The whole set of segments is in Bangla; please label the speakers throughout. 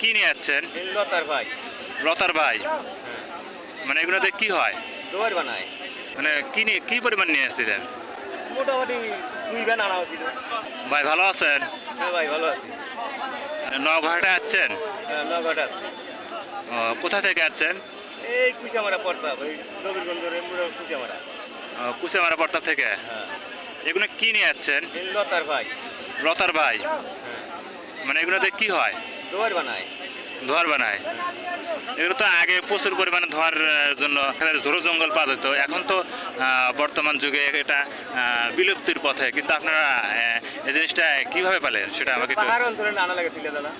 Speaker 1: কি নিয়ে যাচ্ছেন
Speaker 2: লতার ভাই।
Speaker 1: লতার ভাই?
Speaker 2: হ্যাঁ।
Speaker 1: মানে এগুলোতে কি হয়?
Speaker 2: দোয়ার বানায়।
Speaker 1: মানে কি নিয়ে কি পরিমাণ নিয়ে আসছিলেন?
Speaker 2: মোটামুটি দুই ব্যান আনা হয়েছিল।
Speaker 1: ভাই ভালো আছেন?
Speaker 2: হ্যাঁ ভাই ভালো আছি।
Speaker 1: নগরহাটে যাচ্ছেন
Speaker 2: হ্যাঁ নগাটা আছে।
Speaker 1: কোথা থেকে আছেন?
Speaker 2: এই কুশামারা পড়তাম ওই নবীরগঞ্জের পুরো কুশামারা
Speaker 1: ও, কুসেমারা প্রতাপ থেকে?
Speaker 2: হ্যাঁ।
Speaker 1: এগুলো কি নিয়ে যাচ্ছেন
Speaker 2: লতার ভাই।
Speaker 1: লতার ভাই?
Speaker 2: হ্যাঁ।
Speaker 1: মানে এগুলোতে কি হয়?
Speaker 2: বানায়।
Speaker 1: ধোয়ার বানায়। এগুলো তো আগে প্রচুর পরিমাণে ধোয়ার জন্য ঝোড়ো জঙ্গল পাওয়া যেত। এখন তো বর্তমান যুগে এটা বিলুপ্তির পথে। কিন্তু আপনারা এই জিনিসটা কীভাবে পেলেন সেটা আমাকে
Speaker 2: পাহাড় অঞ্চলে আনা লাগে তুলে দাদা।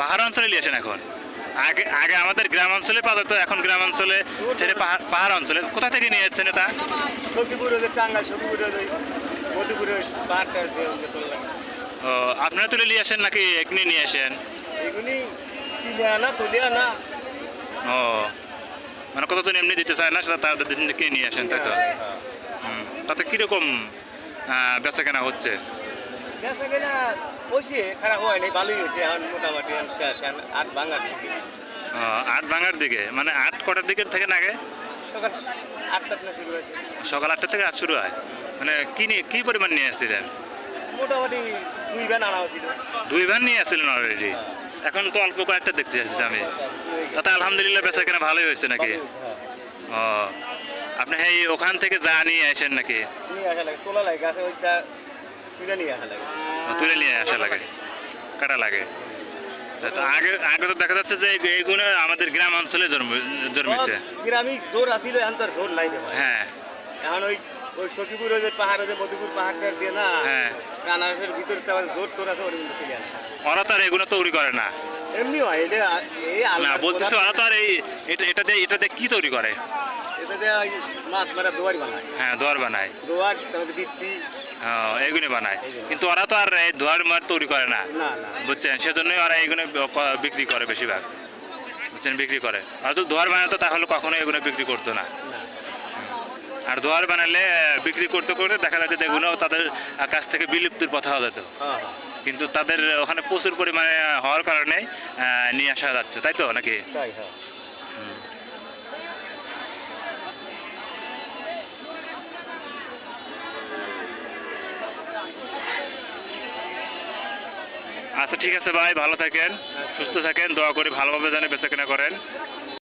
Speaker 1: পাহাড় অঞ্চলে নিয়ে আসেন এখন? আগে আগে আমাদের গ্রাম অঞ্চলে পাওয়া যেত এখন গ্রাম অঞ্চলে ছেড়ে পাহাড় পাহাড় অঞ্চলে। কোথা থেকে নিয়ে যাচ্ছেন এটা?
Speaker 2: সখীপুর টাঙ্গাল সখীপুর মধুপুরের পাহাড়টা
Speaker 1: আপনারা তুলে নিয়ে আসেন নাকি এখানে নিয়ে আসেন?
Speaker 2: এগুলি কিনে আনা তুলে আনা।
Speaker 1: ও মানে কতজন এমনি দিতে চায় না সেটা তাদের কিনে নিয়ে আসেন তাই তো?
Speaker 2: হ্যাঁ।
Speaker 1: তাতে কীরকম বেচা কেনা হচ্ছে?
Speaker 2: বেচা কেনা বসে খারাপ হয় নাই ভালোই হয়েছে এখন মোটামুটি শেষ আট ভাঙার দিকে।
Speaker 1: আট ভাঙার দিকে মানে আট কটার দিকের থেকে নাগে?
Speaker 2: সকাল আটটা থেকে শুরু হয়েছে।
Speaker 1: সকাল আটটা থেকে আজ শুরু হয়? মানে কি নিয়ে কী পরিমাণ নিয়ে আসছিলেন?
Speaker 2: মোটামুটি দুই ব্যান আনা হয়েছিল।
Speaker 1: দুই ভান নিয়ে আসছিলেন অলরেডি এখন তো অল্প কয়েকটা দেখতে যাচ্ছি আমি। তাতে আলহামদুলিল্লাহ বেচা কেনা ভালোই হয়েছে নাকি ও আপনি এই ওখান থেকে যা নিয়ে আসেন নাকি?
Speaker 2: তোলা নিয়ে আসা লাগে।
Speaker 1: কাটা লাগে। আগে আগে তো দেখা যাচ্ছে যে এই- এইগুলো আমাদের গ্রাম অঞ্চলে জন্ম জন্মেছে।
Speaker 2: গ্রামে জোর আসিল এখন তো জোর নাই
Speaker 1: হ্যাঁ।
Speaker 2: এখন ওই ওই সখীপুর ওই যে পাহাড় যে মধুপুর পাহাড়টা দিয়ে না
Speaker 1: হ্যাঁ।
Speaker 2: কানারসের ভিতরে তো আবার জোর টোর আছে ওর
Speaker 1: তো আর এগুলো তৈরি করে না।
Speaker 2: এমনি হয় এটা এই
Speaker 1: না ওরা তো আর এই এটা এটা দিয়ে এটা দিয়ে কি তৈরি করে?
Speaker 2: এটা দিয়ে মাছ মারা দোয়ারি বানায়।
Speaker 1: হ্যাঁ দোয়ার বানায়।
Speaker 2: দোয়ার তারপরে বৃত্তি
Speaker 1: ও, এগুলি বানায়। কিন্তু ওরা তো আর এই দোয়ার মার তৈরি করে না। বুঝছেন? সেজন্যই ওরা এগুলো বিক্রি করে বেশিরভাগ। বুঝছেন? বিক্রি করে। আর যদি দোয়ার বানাতো তাহলে কখনো এগুলো বিক্রি করতো না। আর দোয়ার বানালে বিক্রি করতে করতে দেখা যাচ্ছে যে এগুলো তাদের কাছ থেকে বিলুপ্তির পথে হয়ে যেত।
Speaker 2: হ্যাঁ হ্যাঁ।
Speaker 1: কিন্তু তাদের ওখানে প্রচুর পরিমাণে হওয়ার কারণে নিয়ে আসা যাচ্ছে তাই তো নাকি?
Speaker 2: হ্যাঁ।
Speaker 1: আচ্ছা ঠিক আছে ভাই ভালো থাকেন সুস্থ থাকেন দোয়া করে ভালোভাবে জানে বেচা কেনা করেন।